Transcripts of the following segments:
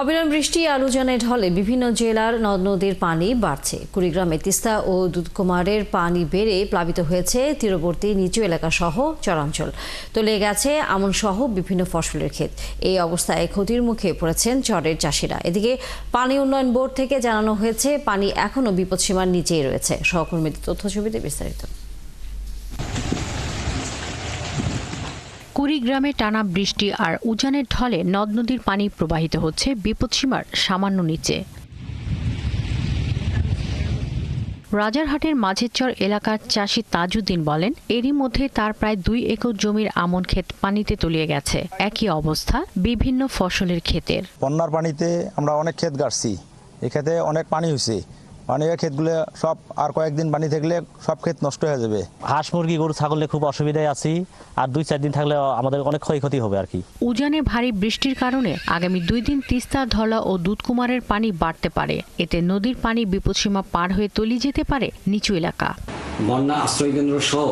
অবিরাম বৃষ্টি আলুজানে ঢলে বিভিন্ন জেলার নদ নদীর পানি বাড়ছে। কুড়িগ্রামে তিস্তা ও দুধকুমারের পানি বেড়ে প্লাবিত হয়েছে তীরবর্তী নিচু এলাকা সহ চরাঞ্চল। তলে গেছে আমন সহ বিভিন্ন ফসলের ক্ষেত। এই অবস্থায় ক্ষতির মুখে পড়েছেন চরের চাষিরা। এদিকে পানি উন্নয়ন বোর্ড থেকে জানানো হয়েছে, পানি এখনও বিপদসীমার নিচেই রয়েছে। সহকর্মীদের তথ্য ছবিতে বিস্তারিত। কুড়িগ্রামে টানা বৃষ্টি আর উজানের ঢলে নদ নদীর পানি প্রবাহিত হচ্ছে বিপদসীমার সামান্য নিচে। রাজারহাটের মাঝেরচর এলাকার চাষি তাজউদ্দিন বলেন, এরই মধ্যে তার প্রায় দুই একর জমির আমন ক্ষেত পানিতে তলিয়ে গেছে। একই অবস্থা বিভিন্ন ফসলের ক্ষেতের। বন্যার পানিতে আমরা অনেক ক্ষেত গাড়ছি। এই ক্ষেতে অনেক পানি হয়েছে পানি ক্ষেতগুলো সব আর কয়েকদিন পানি থাকলে সব ক্ষেত নষ্ট হয়ে যাবে। হাঁস মুরগি গরু ছাগলে খুব অসুবিধায় আছি। আর দুই চার দিন থাকলে আমাদের অনেক ক্ষয়ক্ষতি হবে আর কি। উজানে ভারী বৃষ্টির কারণে আগামী দুই দিন তিস্তা ধলা ও দুধকুমারের পানি বাড়তে পারে। এতে নদীর পানি বিপদসীমা পার হয়ে তলিয়ে যেতে পারে নিচু এলাকা। বন্যা আশ্রয়কেন্দ্র সহ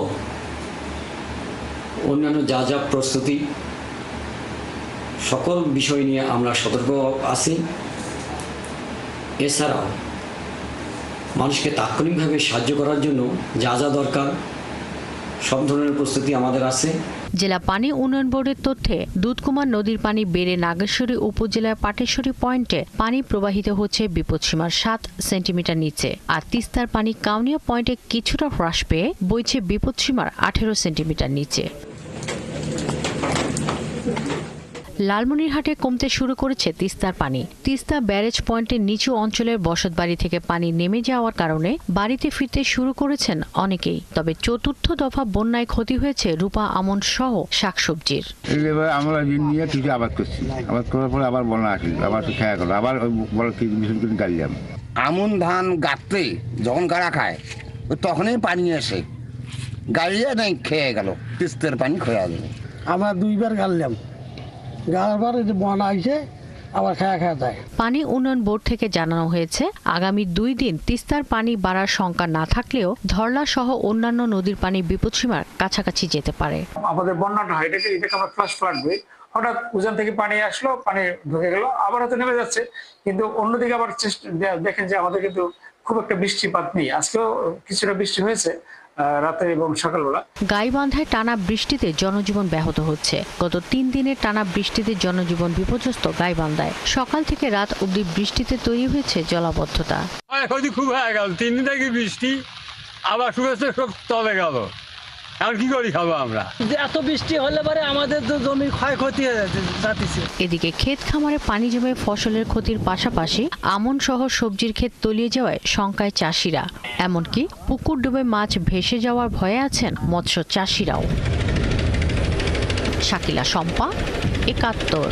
অন্যান্য যা যা প্রস্তুতি সকল বিষয় নিয়ে আমরা সতর্ক আছি। এছাড়াও মানুষকে তাৎক্ষণিকভাবে সাহায্য করার জন্য যা যা দরকার, সব ধরনের প্রস্তুতি আমাদের আছে। জেলা পানি উন্নয়ন বোর্ডের তথ্যে দুধকুমার নদীর পানি বেড়ে নাগেশ্বরী উপজেলার পাটেশ্বরী পয়েন্টে পানি প্রবাহিত হচ্ছে বিপদসীমার সাত সেন্টিমিটার নিচে আর তিস্তার পানি কাউনিয়া পয়েন্টে কিছুটা হ্রাস পেয়ে বইছে বিপদসীমার আঠেরো সেন্টিমিটার নিচে। লালমনিরহাটে কমতে শুরু করেছে তিস্তার পানি। তিস্তা ব্যারেজ পয়েন্টের নিচু অঞ্চলের বসতবাড়ি থেকে পানি নেমে যাওয়ার কারণে বাড়িতে ফিরতে শুরু করেছেন অনেকেই। তবে চতুর্থ দফা বন্যায় ক্ষতি হয়েছে রূপা আমন সহ শাকসবজির। আমরা নিয়ে কিছু আবাদ করছি। আবাদ করার পরে আবার বন্যা আসলো আবার খেয়া গেলো আবার ওই বড় কি মিশন করে গাড়লাম আমন ধান গাঁততে যখন গাড়া খায় তখনই পানি আসে গাড়িয়ে নাই খেয়ে গেল তিস্তের পানি খেয়ে গেল। আমরা দুইবার গাড়লাম গাড়ার পরে যে বন আইছে আবার খায়া খায়া যায়। পানি উন্নয়ন বোর্ড থেকে জানানো হয়েছে আগামী দুই দিন তিস্তার পানি বাড়ার শঙ্কা না থাকলেও ধরলা সহ অন্যান্য নদীর পানি বিপদসীমার কাছাকাছি যেতে পারে। আমাদের বন্যাটা হয় এটাকে এটাকে আমরা ফ্লাশ ফ্লাড বলি। হঠাৎ উজান থেকে পানি আসলো পানি ঢুকে গেল আবার হয়তো নেমে যাচ্ছে। কিন্তু অন্যদিকে আবার চেষ্টা দেখেন যে আমাদের কিন্তু খুব একটা বৃষ্টিপাত নেই। আজকেও কিছুটা বৃষ্টি হয়েছে রাতে এবং সকালবেলা। গাইবান্ধায় টানা বৃষ্টিতে জনজীবন ব্যাহত হচ্ছে। গত তিন দিনের টানা বৃষ্টিতে জনজীবন বিপর্যস্ত গাইবান্ধায়। সকাল থেকে রাত অবধি বৃষ্টিতে তৈরি হয়েছে জলাবদ্ধতা। ক্ষতি খুব হয়ে গেল তিন দিন থেকে বৃষ্টি আবার শুভেচ্ছা সব তলে গেল। আর কি করি খাব আমরা? এত বৃষ্টি হলে পরে আমাদের তো জমির ক্ষয়ক্ষতি হয়ে যাচ্ছে এদিকে ক্ষেত খামারে পানি জমে ফসলের ক্ষতির পাশাপাশি আমন সহ সবজির ক্ষেত তলিয়ে যাওয়ায় শঙ্কায় চাষিরা। এমনকি পুকুর ডুবে মাছ ভেসে যাওয়ার ভয়ে আছেন মৎস্য চাষিরাও। শাকিলা শম্পা একাত্তর।